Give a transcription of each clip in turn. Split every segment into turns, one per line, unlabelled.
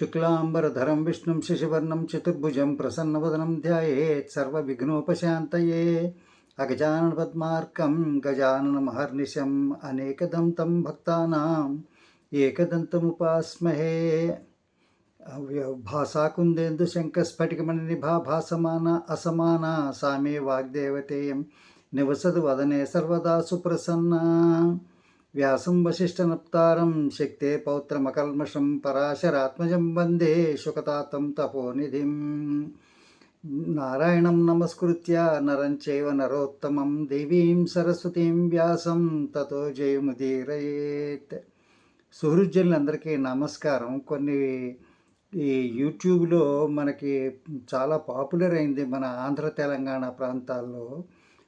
శుక్లాంబరధరం విష్ణుం శశివర్ణం చతుర్భుజం ప్రసన్నవదనం ధ్యాయేత్ సర్వవిఘ్నోపశాంతయే అగజానన పద్మార్కం గజాననమహర్నిశం అనేకదం తం భక్తానాం ఏకదంతముపాస్మహే. భాసాకుందేందు శంఖస్ఫటికమణినిభా భాసమాన అసమాన సామే వాగ్దేవతేయం నివసదు వదనే సర్వదా సుప్రసన్నా. వ్యాసం వశిష్టనప్తారం శక్తే పౌత్రమకల్మషం పరాశరాత్మజం వందే శుకతాతం తపోనిధిం. నారాయణం నమస్కృత్య నరం చైవ నరోత్తమం దేవీం సరస్వతీం వ్యాసం తతో జయముదీరయేత్ సుహృజ్జనులందరికీ నమస్కారం. కొన్ని ఈ యూట్యూబ్లో మనకి చాలా పాపులర్ అయింది మన ఆంధ్ర తెలంగాణ ప్రాంతాల్లో.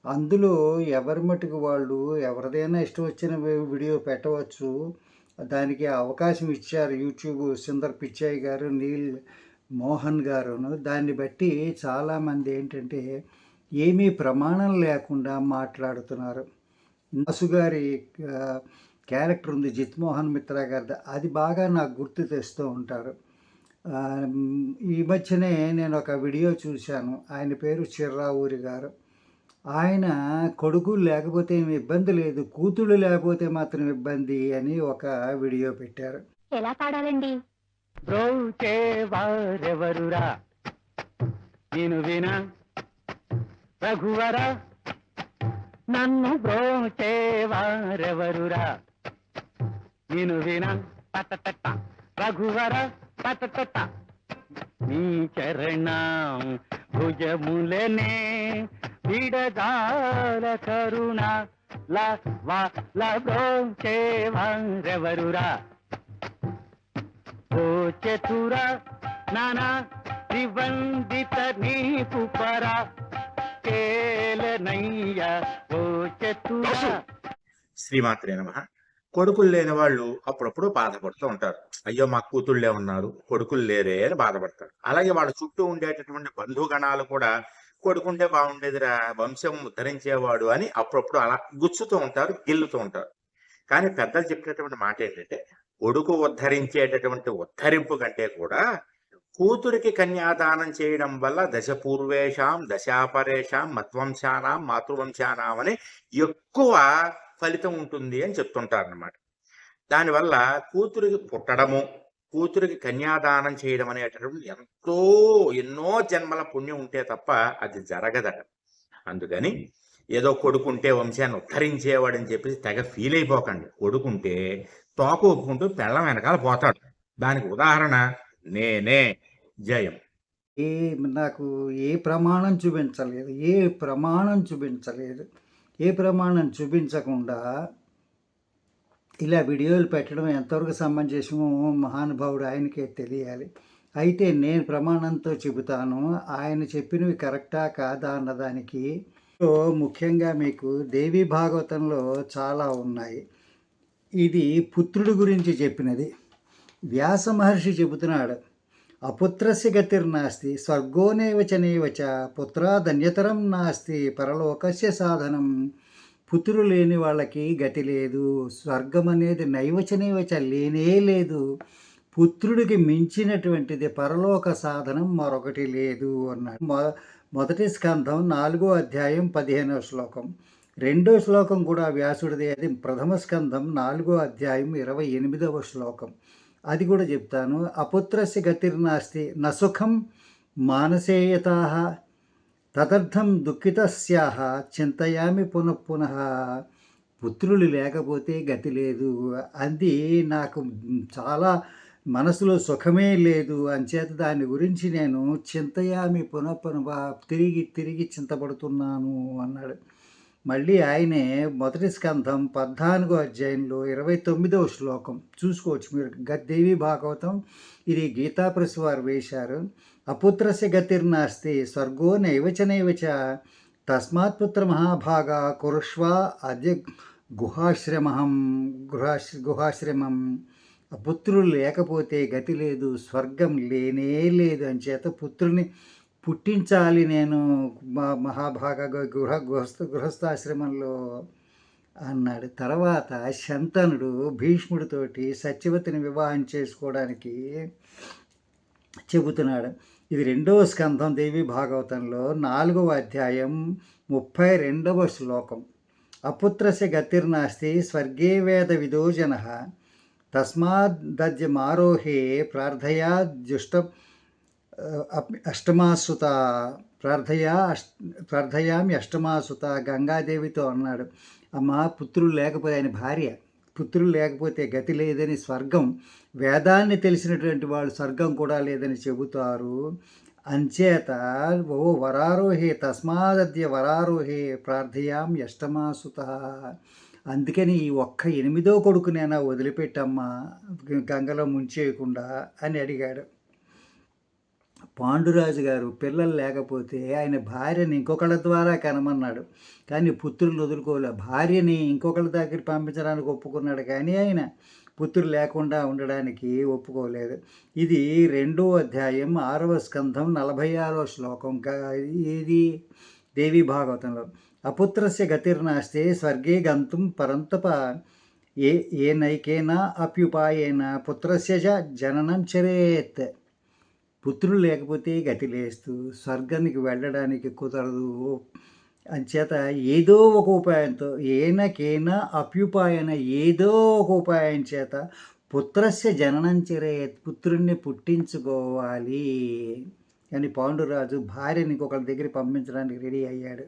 అందులో ఎవరి మటుకు వాళ్ళు ఎవరిదైనా ఇష్టం వచ్చిన వీడియో పెట్టవచ్చు. దానికి అవకాశం ఇచ్చారు యూట్యూబ్ సుందర్ పిచ్చాయి గారు నీల్ మోహన్ గారును. దాన్ని బట్టి చాలామంది ఏంటంటే ఏమీ ప్రమాణం లేకుండా మాట్లాడుతున్నారు. నసు గారి క్యారెక్టర్ ఉంది జిత్మోహన్ మిత్రా గారిది. అది బాగా నాకు గుర్తు తెస్తూ ఉంటారు. ఈ మధ్యనే నేను ఒక వీడియో చూశాను. ఆయన పేరు చిర్రావూరి గారు. ఆయన కొడుకులు లేకపోతే ఏమి ఇబ్బంది లేదు కూతుళ్ళు లేకపోతే మాత్రం ఇబ్బంది అని ఒక వీడియో పెట్టారు.
ఎలా పాడాలండి?
వారెవరురా? నేను వినా? రఘువర? నన్ను వారెవరురా? నేను వినా? తట రఘువర? తట నీ చరణం భుజములనే విడదాల కరుణ. ల ఓ చతుర నానా త్రివందిత నీపు పర. కేలనయ్య ఓ చతుర.
శ్రీమాత్రే నమ. కొడుకులు లేని వాళ్ళు అప్పుడప్పుడు బాధపడుతూ ఉంటారు. అయ్యో మా కూతుళ్ళే ఉన్నారు కొడుకులు లేరే అని బాధపడతారు. అలాగే వాళ్ళ చుట్టూ ఉండేటటువంటి బంధుగణాలు కూడా కొడుకుంటే బాగుండేదిరా వంశం ఉద్ధరించేవాడు అని అప్పుడప్పుడు అలా గుచ్చుతూ ఉంటారు గిల్లుతూ ఉంటారు. కానీ పెద్దలు చెప్పినటువంటి మాట ఏంటంటే కొడుకు ఉద్ధరించేటటువంటి ఉద్ధరింపు కంటే కూడా కూతురికి కన్యాదానం చేయడం వల్ల దశ పూర్వేషాం దశాపరేషాం మత్వంశానాం మాతృవంశానాం అని ఎక్కువ ఫలితం ఉంటుంది అని చెప్తుంటారనమాట దానివల్ల కూతురికి పుట్టడము కూతురికి కన్యాదానం చేయడం అనేటటువంటి ఎంతో ఎన్నో జన్మల పుణ్యం ఉంటే తప్ప అది జరగదట. అందుకని ఏదో కొడుకుంటే వంశాన్ని ఉద్ధరించేవాడని చెప్పేసి తెగ ఫీల్ అయిపోకండి. కొడుకుంటే తోక ఒప్పుకుంటూ పెళ్ళం వెనకాల పోతాడు. దానికి ఉదాహరణ నేనే. జయం.
ఏ నాకు ఏ ప్రమాణం చూపించలేదు. ఏ ప్రమాణం చూపించలేదు. ఏ ప్రమాణం చూపించకుండా ఇలా వీడియోలు పెట్టడం ఎంతవరకు సమంజసమో మహానుభావుడు ఆయనకే తెలియాలి. అయితే నేను ప్రమాణంతో చెబుతాను ఆయన చెప్పినవి కరెక్టా కాదా అన్నదానికి ముఖ్యంగా మీకు దేవి భాగవతంలో చాలా ఉన్నాయి. ఇది పుత్రుడి గురించి చెప్పినది. వ్యాస మహర్షి చెబుతున్నాడు అపుత్రస్య గతిర్నాస్తి స్వర్గోనేవ చ పుత్ర ధన్యతరం నాస్తి పరలోకస్య సాధనం. పుత్రులు లేని వాళ్ళకి గతి లేదు స్వర్గం అనేది నైవచనైవచ లేనే లేదు. పుత్రుడికి మించినటువంటిది పరలోక సాధనం మరొకటి లేదు అన్నాడు. మొ మొదటి స్కంధం నాలుగో అధ్యాయం పదిహేనవ శ్లోకం. రెండో శ్లోకం కూడా వ్యాసుడిది. అది ప్రథమ స్కంధం నాలుగో అధ్యాయం ఇరవై ఎనిమిదవ శ్లోకం. అది కూడా చెప్తాను. అపుత్రస్య గతిర్నాస్తి నసుఖం మానసేయతా తదర్థం దుఃఖితస్యాహ చింతయామి పునః పునః పుత్రులు లేకపోతే గతి లేదు. అది నాకు చాలా మనసులో సుఖమే లేదు. అంచేత దాని గురించి నేను చింతయామి పునః తిరిగి తిరిగి చింతపడుతున్నాను అన్నాడు. మళ్ళీ ఆయనే మొదటి స్కంధం పద్నాలుగో అధ్యాయంలో ఇరవై తొమ్మిదవ శ్లోకం. చూసుకోవచ్చు మీరు. గద్దేవి భాగవతం. ఇది గీతాప్రసి వారు వేశారు. అపుత్రస్య గతిర్నాస్తి స్వర్గో నైవచ నైవచ. తస్మాత్ పుత్ర మహాభాగ కురుష్వ అద్య గుహాశ్రమహం గుహాశ్ గుహాశ్రమం. పుత్రులు లేకపోతే గతి లేదు. స్వర్గం లేనే లేదు. అని చేత పుత్రుని పుట్టించాలి నేను మా మహాభాగ గృహ గృహస్థ గృహస్థాశ్రమంలో అన్నాడు. తర్వాత శంతనుడు భీష్ముడితోటి సత్యవతిని వివాహం చేసుకోవడానికి చెబుతున్నాడు. ఇది రెండవ స్కంధం దేవి భాగవతంలో నాలుగవ అధ్యాయం ముప్పై రెండవ శ్లోకం. అపుత్రస్య గతిర్నాస్తి స్వర్గే వేద విదోజన. తస్మాద్దద్యమారోహే ప్రార్థయా జుష్ట అష్టమాసుత ప్రార్థయా అష్ ప్రార్థయామి అష్టమాసుత గంగాదేవితో అన్నాడు. అమ్మ పుత్రులు లేకపోతే ఆయన భార్య పుత్రులు లేకపోతే గతి లేదని స్వర్గం వేదాన్ని తెలిసినటువంటి వాళ్ళు స్వర్గం కూడా లేదని చెబుతారు. అంచేత ఓ వరారోహే తస్మాదద్య వరారోహే ప్రార్థయాం అష్టమాసుత. అందుకని ఈ ఒక్క ఎనిమిదో కొడుకునైనా వదిలిపెట్టమ్మా గంగలో ముంచేయకుండా అని అడిగాడు. పాండురాజు గారు పిల్లలు లేకపోతే ఆయన భార్యని ఇంకొకళ్ళ ద్వారా కనమన్నాడు. కానీ పుత్రులు వదులుకోలే. భార్యని ఇంకొకళ్ళ దగ్గర పంపించడానికి ఒప్పుకున్నాడు. కానీ ఆయన పుత్రులు లేకుండా ఉండడానికి ఒప్పుకోలేదు. ఇది రెండో అధ్యాయం ఆరవ స్కంధం నలభై ఆరవ శ్లోకం. ఇది దేవి భాగవతంలో. అపుత్రస్య గతిర్నాస్తే స్వర్గే గంతుం పరంతప. ఏ ఏనైకేనా అప్యుపాయేన పుత్రస్య జననం చరేత్. పుత్రులు లేకపోతే గతి లేస్తూ స్వర్గానికి వెళ్ళడానికి కుదరదు. అంచేత ఏదో ఒక ఉపాయంతో ఏనకేనా అప్యుపాయన ఏదో ఒక ఉపాయం చేత పుత్రస్య జననం చెరే పుత్రుణ్ణి పుట్టించుకోవాలి అని పాండురాజు భార్యని ఒకరి దగ్గర పంపించడానికి రెడీ అయ్యాడు.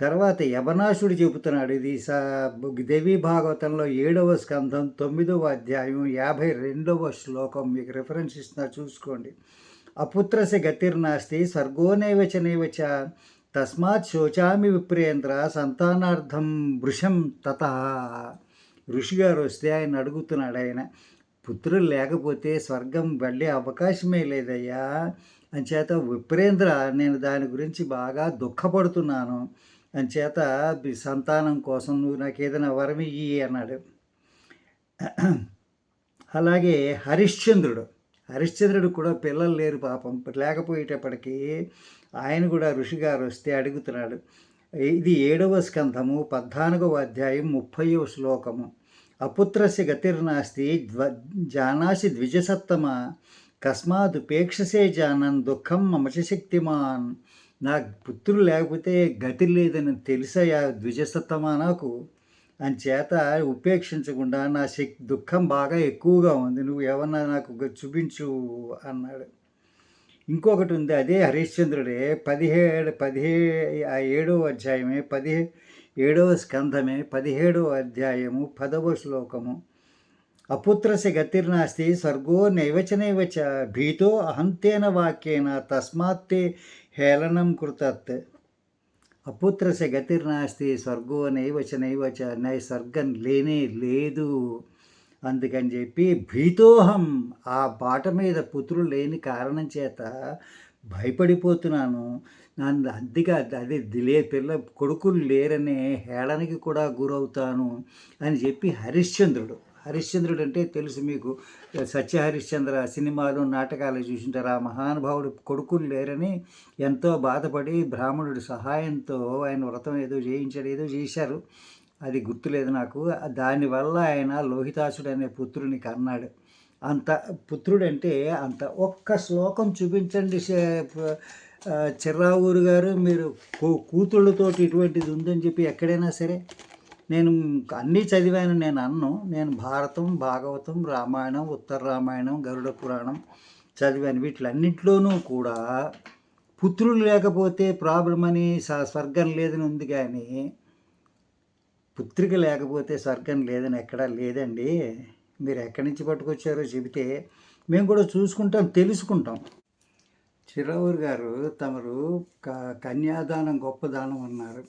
తర్వాత యవనాశుడు చెబుతున్నాడు ఇది సా దేవి భాగవతంలో ఏడవ స్కంధం తొమ్మిదవ అధ్యాయం యాభై రెండవ శ్లోకం. మీకు రిఫరెన్స్ ఇస్తున్నా చూసుకోండి. అపుత్రస్య గతిర్నాస్తి స్వర్గోనేవచ నేవచ తస్మాత్ శోచామి విప్రేంద్ర సంతానార్థం వృషం తత. ఋషిగారు వస్తే ఆయన అడుగుతున్నాడు ఆయన పుత్రులు లేకపోతే స్వర్గం వెళ్ళే అవకాశమే లేదయ్యా. అంచేత విప్రేంద్ర నేను దాని గురించి బాగా దుఃఖపడుతున్నాను. అని చేత సంతానం కోసం నువ్వు నాకు ఏదైనా వరం ఇయ్యి అన్నాడు. అలాగే హరిశ్చంద్రుడు హరిశ్చంద్రుడు కూడా పిల్లలు లేరు పాపం. లేకపోయేటప్పటికీ ఆయన కూడా ఋషిగారు వస్తే అడుగుతున్నాడు. ఇది ఏడవ స్కంధము పద్నాలుగవ అధ్యాయం ముప్పయో శ్లోకము. అపుత్రస్య గతిర్నాస్తి ద్వ జానాసి ద్విజసత్తమ కస్మాత్ ఉపేక్షసే జానన్ దుఃఖం మమచ శక్తిమాన్. నాకు పుత్రులు లేకపోతే గతి లేదని తెలుసయ్యా ద్విజసత్తమా నాకు? అంచేత ఉపేక్షించకుండా నా శక్తి దుఃఖం బాగా ఎక్కువగా ఉంది. నువ్వు ఏమన్నా నాకు చూపించు అన్నాడు. ఇంకొకటి ఉంది. అదే హరిశ్చంద్రుడే పదిహేడు పదిహే ఆ ఏడవ అధ్యాయమే పదిహే ఏడవ స్కంధమే పదిహేడవ అధ్యాయము పదవ శ్లోకము. అపుత్రస్య గతిర్నాస్తి స్వర్గో నైవచ నైవచ భీతో అహంతేన వాక్యేన తస్మాత్తే హేళనం కృతత్. అపుత్రస్య గతిర్నాస్తి స్వర్గో నైవచ నైవచ నై స్వర్గం లేనే లేదు. అందుకని చెప్పి భీతోహం ఆ బాట మీద పుత్రులు లేని కారణం చేత భయపడిపోతున్నాను. నన్ను అద్దెగా అదే దిలే పిల్ల కొడుకులు లేరనే హేళనకి కూడా గురవుతాను అని చెప్పి హరిశ్చంద్రుడు హరిశ్చంద్రుడు అంటే తెలుసు మీకు. సత్య హరిశ్చంద్ర సినిమాలు నాటకాలు చూసింటారు. ఆ మహానుభావుడు కొడుకులు లేరని ఎంతో బాధపడి బ్రాహ్మణుడి సహాయంతో ఆయన వ్రతం ఏదో చేయించాడు ఏదో చేశారు. అది గుర్తులేదు నాకు. దానివల్ల ఆయన లోహితాసుడు అనే పుత్రుని కన్నాడు. అంత పుత్రుడంటే అంత ఒక్క శ్లోకం చూపించండి చిర్రావూరు గారు. మీరు కూతుళ్ళతో కూతుళ్ళతోటి ఇటువంటిది ఉందని చెప్పి ఎక్కడైనా సరే నేను అన్నీ చదివాను నేను అన్ను. నేను భారతం భాగవతం రామాయణం ఉత్తర రామాయణం గరుడ పురాణం చదివాను. వీటిలన్నింటిలోనూ కూడా పుత్రులు లేకపోతే ప్రాబ్లం అని స్వర్గం లేదని ఉంది కానీ పుత్రిక లేకపోతే స్వర్గం లేదని ఎక్కడా లేదండి. మీరు ఎక్కడి నుంచి పట్టుకొచ్చారో చెబితే మేము కూడా చూసుకుంటాం తెలుసుకుంటాం. చిరవూరు గారు తమరు క- కన్యాదానం గొప్ప దానం అన్నారు.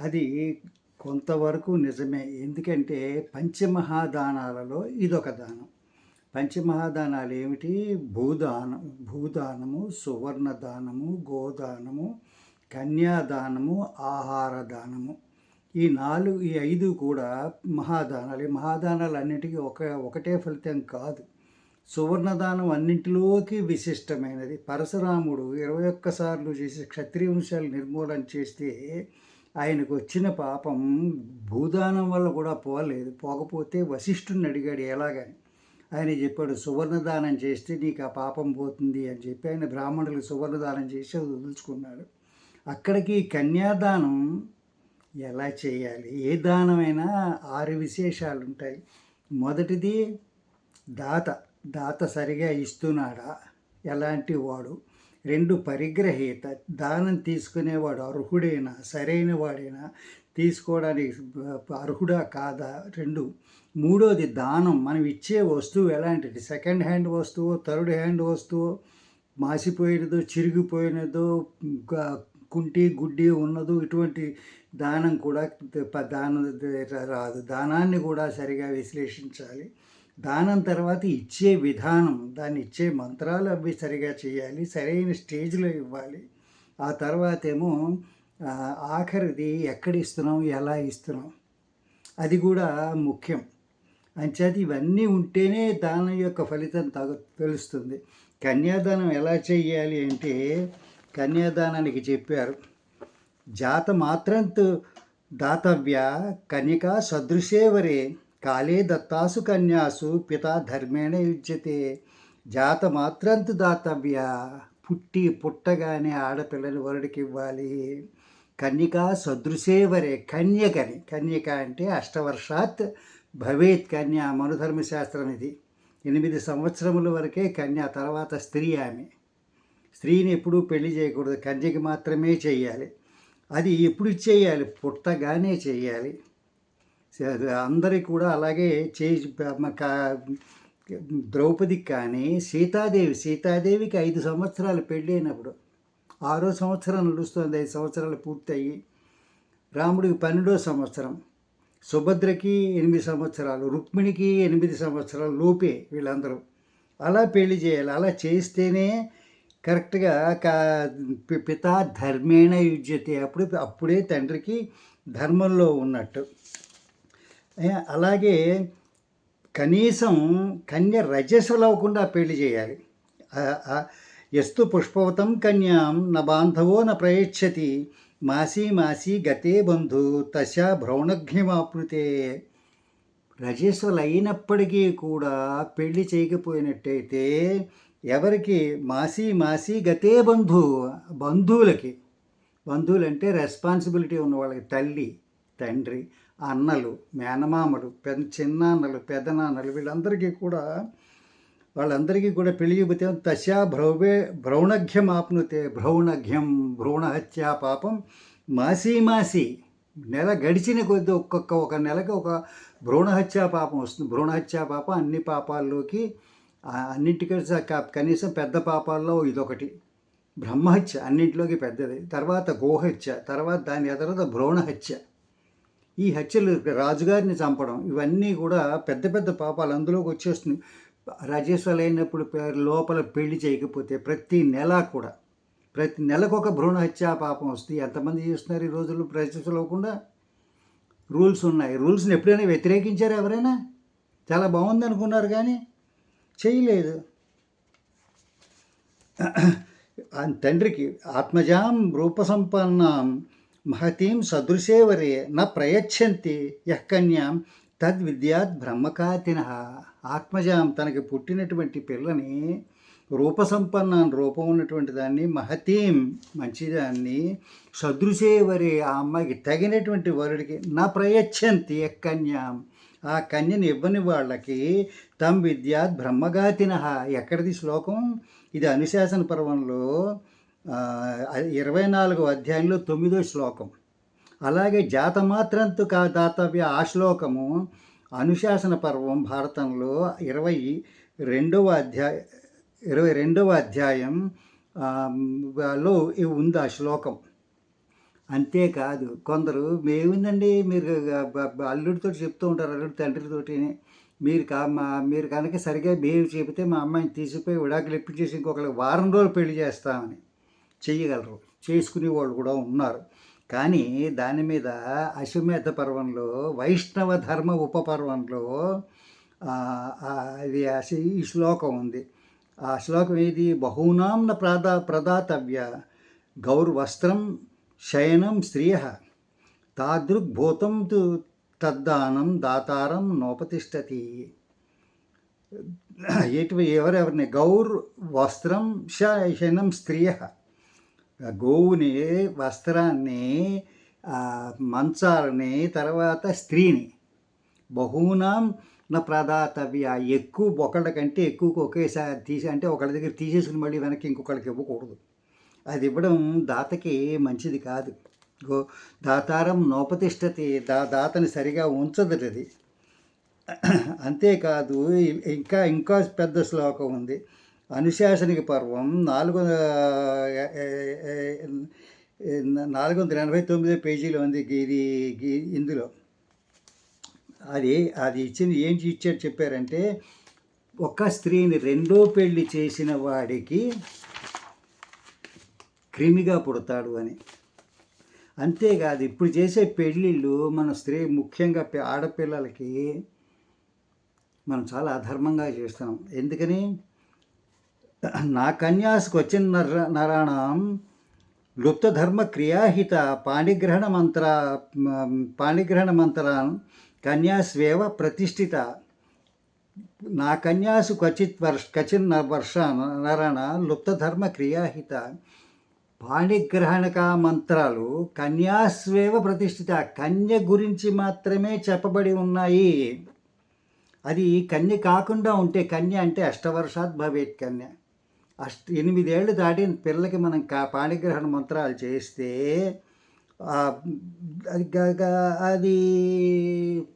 అది కొంతవరకు నిజమే. ఎందుకంటే పంచమహాదానాలలో ఇదొక దానం. పంచమహాదానాలు ఏమిటి? భూదానం భూదానము సువర్ణ దానము గోదానము కన్యాదానము ఆహార దానము ఈ నాలుగు ఈ ఐదు కూడా మహాదానాలు. ఈ మహాదానాలు అన్నిటికీ ఒక ఒకటే ఫలితం కాదు. సువర్ణదానం అన్నింటిలోకి విశిష్టమైనది. పరశురాముడు ఇరవై ఒక్కసార్లు చేసి క్షత్రియ వంశాలు నిర్మూలన చేస్తే ఆయనకు వచ్చిన పాపం భూదానం వల్ల కూడా పోలేదు. పోకపోతే వశిష్ఠుని అడిగాడు ఎలాగని? ఆయన చెప్పాడు సువర్ణదానం చేస్తే నీకు ఆ పాపం పోతుంది అని చెప్పి ఆయన బ్రాహ్మణులకు సువర్ణదానం చేసి వదులుచుకున్నాడు. అక్కడికి కన్యాదానం ఎలా చేయాలి? ఏ దానమైనా ఆరు విశేషాలు ఉంటాయి. మొదటిది దాత. దాత సరిగా ఇస్తున్నాడా? ఎలాంటి వాడు? రెండు పరిగ్రహీత. దానం తీసుకునేవాడు అర్హుడైనా? సరైన వాడైనా తీసుకోవడానికి అర్హుడా కాదా? రెండు. మూడోది దానం. మనం ఇచ్చే వస్తువు ఎలాంటిది? సెకండ్ హ్యాండ్ వస్తువు థర్డ్ హ్యాండ్ వస్తువు? మాసిపోయినదో చిరిగిపోయినదో కుంటి గుడ్డి ఉన్నదో ఇటువంటి దానం కూడా దాన దానం రాదు. దానాన్ని కూడా సరిగా విశ్లేషించాలి. దానం తర్వాత ఇచ్చే విధానం దాన్ని ఇచ్చే మంత్రాలు అవి సరిగా చేయాలి సరైన స్టేజ్లో ఇవ్వాలి. ఆ తర్వాత ఏమో ఆఖరిది ఎక్కడ ఇస్తున్నాం ఎలా ఇస్తున్నాం అది కూడా ముఖ్యం. అంచేది ఇవన్నీ ఉంటేనే దానం యొక్క ఫలితం తగ తెలుస్తుంది. కన్యాదానం ఎలా చేయాలి అంటే కన్యాదానానికి చెప్పారు. జాత మాత్రంతు దాతవ్య కన్యకా సదృశేవరే కాలే దత్తాసు కన్యాసు పిత ధర్మేణ యుజ్యతే. జాత మాత్రంతు దాతవ్య పుట్టి పుట్టగానే ఆడపిల్లని వరుడికి ఇవ్వాలి కన్యక సదృశేవరే కన్యకని. కన్యక అంటే అష్టవర్షాత్ భవేత్ కన్య మనుధర్మశాస్త్రం ఇది. ఎనిమిది సంవత్సరముల వరకే కన్య తర్వాత స్త్రీ ఆమె. స్త్రీని ఎప్పుడూ పెళ్ళి చేయకూడదు కన్యకి మాత్రమే చేయాలి అది ఎప్పుడు చేయాలి? పుట్టగానే చేయాలి అందరికి కూడా అలాగే చే ద్రౌపదికి కానీ సీతాదేవి సీతాదేవికి ఐదు సంవత్సరాలు పెళ్ళైనప్పుడు ఆరో సంవత్సరం నడుస్తుంది ఐదు సంవత్సరాలు పూర్తయి రాముడికి పన్నెండో సంవత్సరం సుభద్రకి ఎనిమిది సంవత్సరాలు రుక్మిణికి ఎనిమిది సంవత్సరాలు లోపే వీళ్ళందరూ. అలా పెళ్ళి చేయాలి అలా చేస్తేనే కరెక్ట్గా కా పిత ధర్మేణ యుజ్యతే అప్పుడు అప్పుడే తండ్రికి ధర్మంలో ఉన్నట్టు. అలాగే కనీసం కన్య రజస్సులవ్వకుండా పెళ్ళి చేయాలి. ఎస్తు పుష్పవతం కన్యాం న బాంధవో న ప్రయచ్చతి మాసి మాసి గతే బంధు తశ భ్రౌణఘ్యమాప్నుతే రజస్వలు అయినప్పటికీ కూడా పెళ్ళి చేయకపోయినట్టయితే ఎవరికి? మాసి మాసి గతే బంధు బంధువులకి. బంధువులు అంటే రెస్పాన్సిబిలిటీ ఉన్న వాళ్ళకి తల్లి తండ్రి అన్నలు మేనమామలు పెద్ద చిన్నాన్నలు పెద్దనాన్నలు వీళ్ళందరికీ కూడా వాళ్ళందరికీ కూడా పెళ్ళి చెబితే తశా భ్రౌవే భ్రౌణఘ్యం ఆప్నుతే భ్రౌణఘ్యం భ్రూణహత్యా పాపం మాసి మాసి. నెల గడిచిన కొద్ది ఒక్కొక్క ఒక నెలకి ఒక భ్రూణహత్యా పాపం వస్తుంది. భ్రూణహత్యా పాపం అన్ని పాపాల్లోకి అన్నింటికీ కనీసం పెద్ద పాపాల్లో ఇదొకటి. బ్రహ్మహత్య అన్నింటిలోకి పెద్దది. తర్వాత గోహత్య తర్వాత దాని తర్వాత భ్రూణహత్య. ఈ హత్యలు రాజుగారిని చంపడం ఇవన్నీ కూడా పెద్ద పెద్ద పాపాలు అందులోకి వచ్చేస్తుంది రాజేశ్వరైనప్పుడు లోపల పెళ్ళి చేయకపోతే ప్రతి నెల కూడా ప్రతి నెలకు ఒక భ్రూణ హత్య పాపం వస్తుంది ఎంతమంది చేస్తున్నారు ఈ రోజుల్లో ప్రజలు అవ్వకుండా? రూల్స్ ఉన్నాయి. రూల్స్ని ఎప్పుడైనా వ్యతిరేకించారు ఎవరైనా? చాలా బాగుంది అనుకున్నారు కానీ చేయలేదు. తండ్రికి ఆత్మజాం రూపసంపన్నాం మహతీం సదృశేవరే న ప్రయచ్చంతి యః కన్యాం తద్విద్యాత్ బ్రహ్మకాతిన. ఆత్మజాం తనకి పుట్టినటువంటి పిల్లని రూపసంపన్న రూపం ఉన్నటువంటి దాన్ని మహతీం మంచిదాన్ని సదృశేవరి ఆ అమ్మాయికి తగినటువంటి వరుడికి నా ప్రయచ్చంతి కన్యాం. ఆ కన్యని ఇవ్వని వాళ్ళకి తమ్ విద్యాత్ బ్రహ్మగాతిన. ఎక్కడిది శ్లోకం? ఇది అనుశాసన పర్వంలో ఇరవై నాలుగో అధ్యాయంలో తొమ్మిదో శ్లోకం. అలాగే జాతమాత్రంతు కా దాతవ్య ఆ శ్లోకము అనుశాసన పర్వం భారతంలో ఇరవై రెండవ అధ్యాయ ఇరవై రెండవ అధ్యాయం లో ఉంది ఆ శ్లోకం. అంతేకాదు కొందరు మేముందండి మీరు అల్లుడితో చెప్తూ ఉంటారు అల్లుడి తండ్రితోటి. మీరు కా మా మీరు కనుక సరిగా బిహేవ్ చెబితే మా అమ్మాయిని తీసిపోయి విడాకులు ఇప్పించేసి ఇంకొకరికి వారం రోజులు పెళ్ళి చేస్తామని. చేయగలరు చేసుకునే వాళ్ళు కూడా ఉన్నారు. కానీ దాని మీద అశ్వమేధ పర్వంలో వైష్ణవ ధర్మ ఉపపర్వంలో ఇది అది ఈ శ్లోకం ఉంది. ఆ శ్లోకం ఏది? బహూనాంన ప్రదా ప్రదాతవ్య గౌర్వస్త్రం శయనం స్త్రియ తాదృగ్భూతం తు తద్దానం దాతారం నోపతిష్టతి. ఎటు ఎవరెవరిని? గౌర్ వస్త్రం శయనం స్త్రియ గోవుని వస్త్రాన్ని మంచాలని తర్వాత స్త్రీని. బహూనాం నా ప్రదాతవ్య. ఎక్కువ ఒకళ్ళ కంటే ఎక్కువ ఒకేసారి తీసి అంటే ఒకళ్ళ దగ్గర తీసేసుకుని మళ్ళీ వెనక్కి ఇంకొకళ్ళకి ఇవ్వకూడదు. అది ఇవ్వడం దాతకి మంచిది కాదు. గో దాతారం నోపతిష్టతి దా దాతని సరిగా ఉంచదు అది అంతేకాదు ఇంకా ఇంకా పెద్ద శ్లోకం ఉంది. అనుశాసనిక పర్వం నాలుగు నాలుగు వందల ఎనభై తొమ్మిదో పేజీలో ఉంది ఇది ఇందులో. అది అది ఇచ్చింది ఏంటి ఇచ్చాడు చెప్పారంటే ఒక స్త్రీని రెండో పెళ్ళి చేసిన వాడికి క్రిమిగా పుడతాడు అని. అంతేకాదు ఇప్పుడు చేసే పెళ్ళిళ్ళు మన స్త్రీ ముఖ్యంగా ఆడపిల్లలకి మనం చాలా అధర్మంగా చేస్తున్నాం. ఎందుకని? నా కన్యాసుకు వచ్చిన నర నరాణం లుప్తధర్మ క్రియాహిత పాణిగ్రహణ మంత్ర పాణిగ్రహణ మంత్రాన్ కన్యాస్వేవ ప్రతిష్ఠిత. నా కన్యాసు క్వచిత్ వర్ష కచిన్ వర్ష నరణ లుప్తధర్మ క్రియాహిత పాణిగ్రహణక మంత్రాలు కన్యాస్వేవ ప్రతిష్ఠిత. కన్య గురించి మాత్రమే చెప్పబడి ఉన్నాయి. అది కన్య కాకుండా ఉంటే కన్య అంటే అష్టవర్షాత్ భవేత్ కన్య. అష్ట ఎనిమిదేళ్ళు దాటిన పిల్లలకి మనం కా పాణిగ్రహణ మంత్రాలు చేస్తే అది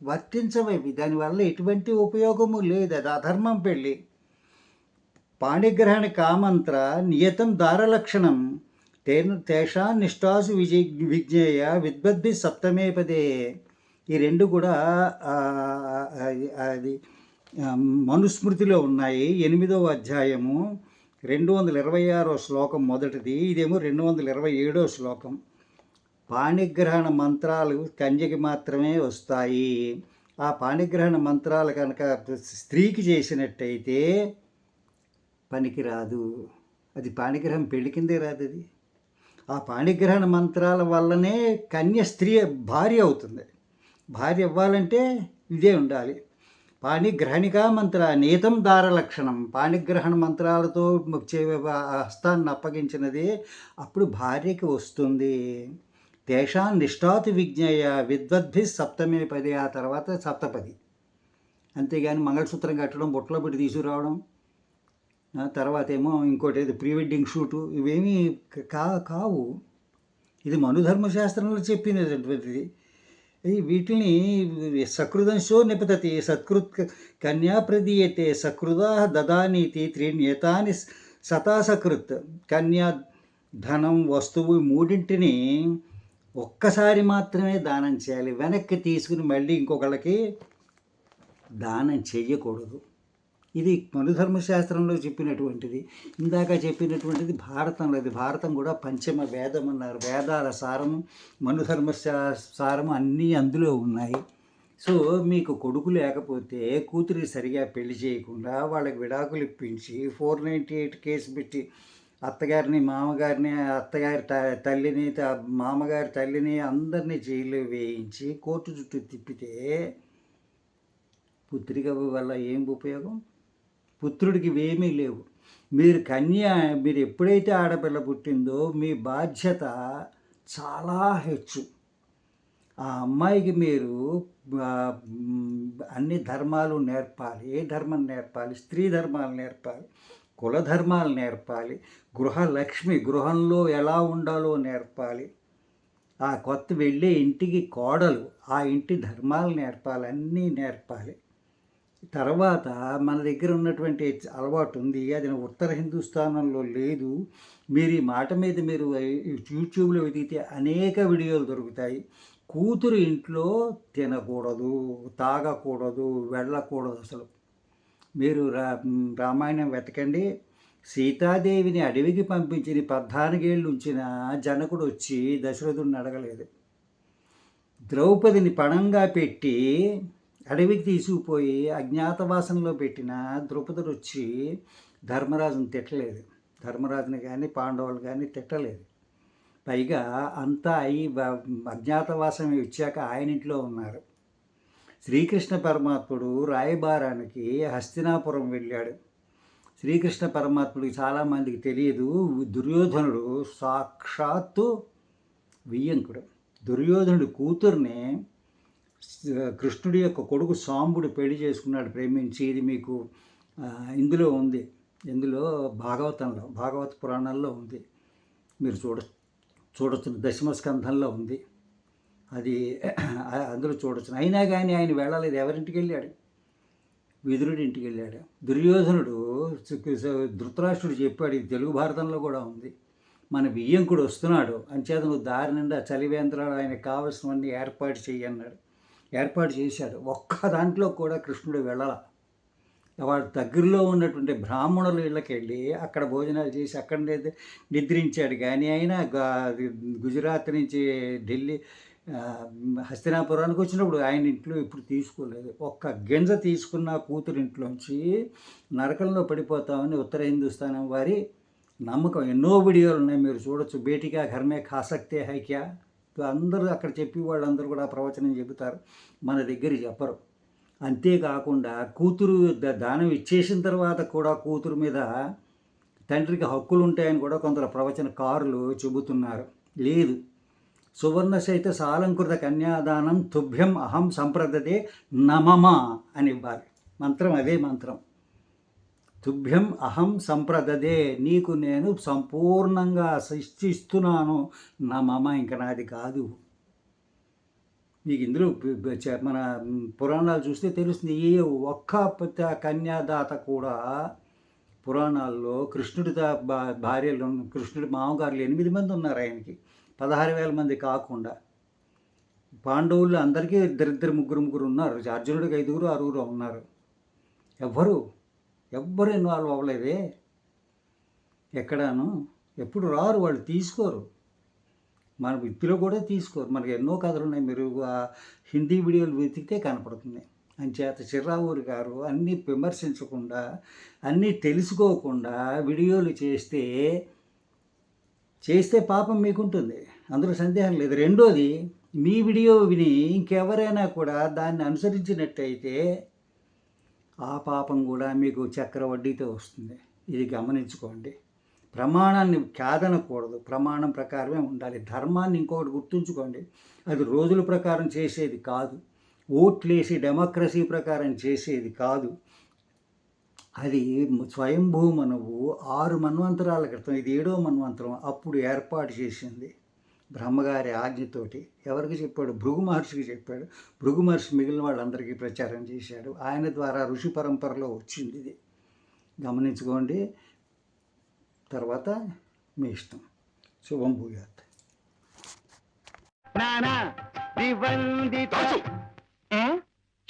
వర్తించవేవి దానివల్ల ఎటువంటి ఉపయోగము లేదు. అది అధర్మం పెళ్ళి. పాణిగ్రహణ కామంత్ర నియతం దారలక్షణం. తేన తేషా నిష్ఠాసు విజయ విజ్ఞేయ విద్వద్భి సప్తమే పదే. ఈ రెండు కూడా అది- మనుస్మృతిలో ఉన్నాయి. ఎనిమిదవ అధ్యాయము. రెండు వందల ఇరవై ఆరో శ్లోకం మొదటిది ఇదేమో రెండు వందల ఇరవై ఏడో శ్లోకం. పాణిగ్రహణ మంత్రాలు కన్యకి మాత్రమే వస్తాయి. ఆ పాణిగ్రహణ మంత్రాలు కనుక స్త్రీకి చేసినట్టయితే పనికిరాదు. అది పాణిగ్రహం పెళ్ళి కిందే రాదు అది. ఆ పాణిగ్రహణ మంత్రాల వల్లనే కన్య స్త్రీ భార్య అవుతుంది. భార్య అవ్వాలంటే ఇదే ఉండాలి. పాణిగ్రహణికా మంత్ర నీతం దార లక్షణం పాణిగ్రహణ మంత్రాలతో హస్తాన్ని అప్పగించినది అప్పుడు భార్యకి వస్తుంది. తేషాన్ నిష్ఠాతి విజ్ఞేయ విద్వద్భి సప్తమే పది ఆ తర్వాత సప్తపది. అంతేగాని మంగళసూత్రం కట్టడం బుట్టలో పెట్టి తీసుకురావడం ఆ తర్వాత ఏమో ఇంకోటి ఏదో ప్రీ వెడ్డింగ్ షూటు ఇవేమీ కా కావు. ఇది మనుధర్మశాస్త్రంలో చెప్పినటువంటిది. వీటిని సకృదంశో నిపతతి సత్కృత్ కన్యా ప్రదీయతే సకృదా దదానీతి త్రీణ్యతాని సతాసకృత్. కన్యా ధనం వస్తువు మూడింటిని ఒక్కసారి మాత్రమే దానం చేయాలి. వెనక్కి తీసుకుని మళ్ళీ ఇంకొకళ్ళకి దానం చేయకూడదు. ఇది మనుధర్మశాస్త్రంలో చెప్పినటువంటిది. ఇందాక చెప్పినటువంటిది భారతంలో ఇది. భారతం కూడా పంచమ వేదం అన్నారు. వేదాల సారము మనుధర్మశా సారము అన్నీ అందులో ఉన్నాయి. సో మీకు కొడుకు లేకపోతే కూతురి సరిగా పెళ్ళి చేయకుండా వాళ్ళకి విడాకులు ఇప్పించి ఫోర్ నైంటీ ఎయిట్ కేసు పెట్టి అత్తగారిని మామగారిని అత్తగారి త- తల్లిని మామగారి తల్లిని అందరినీ జైల్లో వేయించి కోర్టు చుట్టూ తిప్పితే పుత్రిక వల్ల ఏం ఉపయోగం? పుత్రుడికి ఇవేమీ లేవు. మీరు కన్య మీరు ఎప్పుడైతే ఆడపిల్ల పుట్టిందో మీ బాధ్యత చాలా హెచ్చు. ఆ అమ్మాయికి మీరు అన్ని ధర్మాలు నేర్పాలి. ఏ ధర్మం నేర్పాలి? స్త్రీ ధర్మాలు నేర్పాలి. కుల ధర్మాలు నేర్పాలి. గృహలక్ష్మి గృహంలో ఎలా ఉండాలో నేర్పాలి. ఆ కొత్త వెళ్ళే ఇంటికి కోడలు ఆ ఇంటి ధర్మాలు నేర్పాలి. అన్నీ నేర్పాలి. తర్వాత మన దగ్గర ఉన్నటువంటి అలవాటు ఉంది అది ఉత్తర హిందుస్థానంలో లేదు. మీరు ఈ మాట మీద మీరు యూట్యూబ్లో వెతికితే అనేక వీడియోలు దొరుకుతాయి. కూతురు ఇంట్లో తినకూడదు తాగకూడదు వెళ్ళకూడదు అసలు. మీరు రా రామాయణం వెతకండి. సీతాదేవిని అడవికి పంపించిన పద్నాలుగేళ్ళు ఉంచిన జనకుడు వచ్చి దశరథుడిని అడగలేదు. ద్రౌపదిని పణంగా పెట్టి అడవికి తీసుకుపోయి అజ్ఞాతవాసంలో పెట్టిన ద్రౌపదుడు వచ్చి ధర్మరాజుని తిట్టలేదు. ధర్మరాజుని కానీ పాండవులు కానీ తిట్టలేదు. పైగా అంతా అయి అజ్ఞాతవాసం వచ్చాక ఆయన ఇంట్లో ఉన్నారు. శ్రీకృష్ణ పరమాత్ముడు రాయబారానికి హస్తినాపురం వెళ్ళాడు. శ్రీకృష్ణ పరమాత్ముడికి చాలామందికి తెలియదు. దుర్యోధనుడు సాక్షాత్తు వియ్యంకుడు. దుర్యోధనుడు కూతుర్ని కృష్ణుడి యొక్క కొడుకు సాంబుడు పెళ్ళి చేసుకున్నాడు ప్రేమించి. ఇది మీకు ఇందులో ఉంది. ఇందులో భాగవతంలో భాగవత పురాణాల్లో ఉంది. మీరు చూడ చూడొచ్చు. దశమ స్కంధంలో ఉంది. అది అందులో చూడొచ్చు. అయినా కానీ ఆయన వెళ్ళలేదు. ఎవరింటికి వెళ్ళాడు? విదురుడి ఇంటికి వెళ్ళాడు. దుర్యోధనుడు ధృతరాష్ట్రుడు చెప్పాడు ఇది తెలుగు భారతంలో కూడా ఉంది. మన బియ్యంకుడు వస్తున్నాడు. అంచేత నువ్వు దారి నిండా చలివేంద్రాలు ఆయనకు కావలసినవన్నీ ఏర్పాటు చెయ్యి అన్నాడు. ఏర్పాటు చేశాడు ఒక్క దాంట్లో కూడా కృష్ణుడు వెళ్ళాల. వాడు దగ్గరలో ఉన్నటువంటి బ్రాహ్మణుల ఇళ్ళకి వెళ్ళి అక్కడ భోజనాలు చేసి అక్కడ నిద్రించాడు. కానీ ఆయన గుజరాత్ నుంచి ఢిల్లీ హస్తినాపురానికి వచ్చినప్పుడు ఆయన ఇంట్లో ఇప్పుడు తీసుకోలేదు. ఒక్క గింజ తీసుకున్న కూతురు ఇంట్లోంచి నరకంలో పడిపోతామని ఉత్తర హిందుస్థానం వారి నమ్మకం. ఎన్నో వీడియోలు ఉన్నాయి మీరు చూడొచ్చు. బేటిగా ఘర్మే కాసక్తే హైక్యా అందరూ అక్కడ చెప్పి వాళ్ళందరూ కూడా ప్రవచనం చెబుతారు మన దగ్గర చెప్పరు. అంతేకాకుండా కూతురు ద- దానం ఇచ్చేసిన తర్వాత కూడా కూతురు మీద తండ్రికి హక్కులు ఉంటాయని కూడా కొందరు ప్రవచనకారులు చెబుతున్నారు. లేదు. సువర్ణ సహిత సాలంకృత కన్యాదానం తుభ్యం అహం సంప్రదతే నమమ అని ఇవ్వాలి. మంత్రం అదే మంత్రం. తుభ్యం అహం సంప్రదదే నీకు నేను సంపూర్ణంగా ఇస్తున్నాను నా మమ ఇంక నాది కాదు. నీకు ఇందులో మన పురాణాలు చూస్తే తెలుస్తుంది ఏ ఒక్క కన్యాదాత కూడా పురాణాల్లో కృష్ణుడి భార్యలు కృష్ణుడి మామగారులు ఎనిమిది మంది ఉన్నారు ఆయనకి. పదహారు వేల మంది కాకుండా. పాండవులు అందరికీ ఇద్దరిద్దరు ముగ్గురు ముగ్గురు ఉన్నారు. అర్జునుడికి ఐదుగురు ఆరుగురు ఉన్నారు. ఎవ్వరు ఎవ్వరు ఇన్వాల్వ్ అవ్వలేదే. ఎక్కడాను? ఎప్పుడు రారు వాళ్ళు తీసుకోరు. మన ఇందులో కూడా తీసుకోరు. మనకి ఎన్నో కథలు ఉన్నాయి. మీరు ఆ హిందీ వీడియోలు వెతికితే కనపడుతుంది. అంచేత చిర్రావూరి గారు అన్నీ విమర్శించకుండా అన్నీ తెలుసుకోకుండా వీడియోలు చేస్తే చేస్తే పాపం మీకుంటుంది. అందులో సందేహం లేదు. రెండోది మీ వీడియో విని ఇంకెవరైనా కూడా దాన్ని అనుసరించినట్టయితే ఆ పాపం కూడా మీకు చక్ర వడ్డీతో వస్తుంది. ఇది గమనించుకోండి. ప్రమాణాన్ని కాదనకూడదు. ప్రమాణం ప్రకారమే ఉండాలి. ధర్మాన్ని ఇంకొకటి గుర్తుంచుకోండి. అది రోజుల ప్రకారం చేసేది కాదు. ఓట్లేసి డెమోక్రసీ ప్రకారం చేసేది కాదు. అది స్వయంభూ మనవు ఆరు మన్వంతరాల క్రితం ఇది ఏడో మన్వంతరం అప్పుడు ఏర్పాటు చేసింది. బ్రహ్మగారి ఆజ్ఞతోటి ఎవరికి చెప్పాడు? భృగు మహర్షికి చెప్పాడు. భృగు మహర్షి మిగిలిన వాళ్ళందరికీ ప్రచారం చేశాడు. ఆయన ద్వారా ఋషి పరంపరలో వచ్చింది ఇది. గమనించుకోండి. తర్వాత మీ ఇష్టం. శుభం భూయాత్.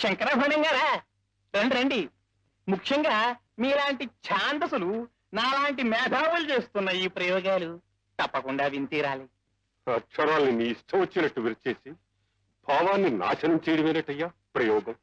శంకరభరణం గారా? రండి రండి. ముఖ్యంగా మీలాంటి ఛాందసులు నాలాంటి మేధావులు చేస్తున్న ఈ ప్రయోగాలు తప్పకుండా వింతీరాలి.
అక్షరాల్ని నీ ఇష్టం వచ్చినట్టు విరిచేసి భావాన్ని నాశనం చేయడమేనటయ్యా ప్రయోగం?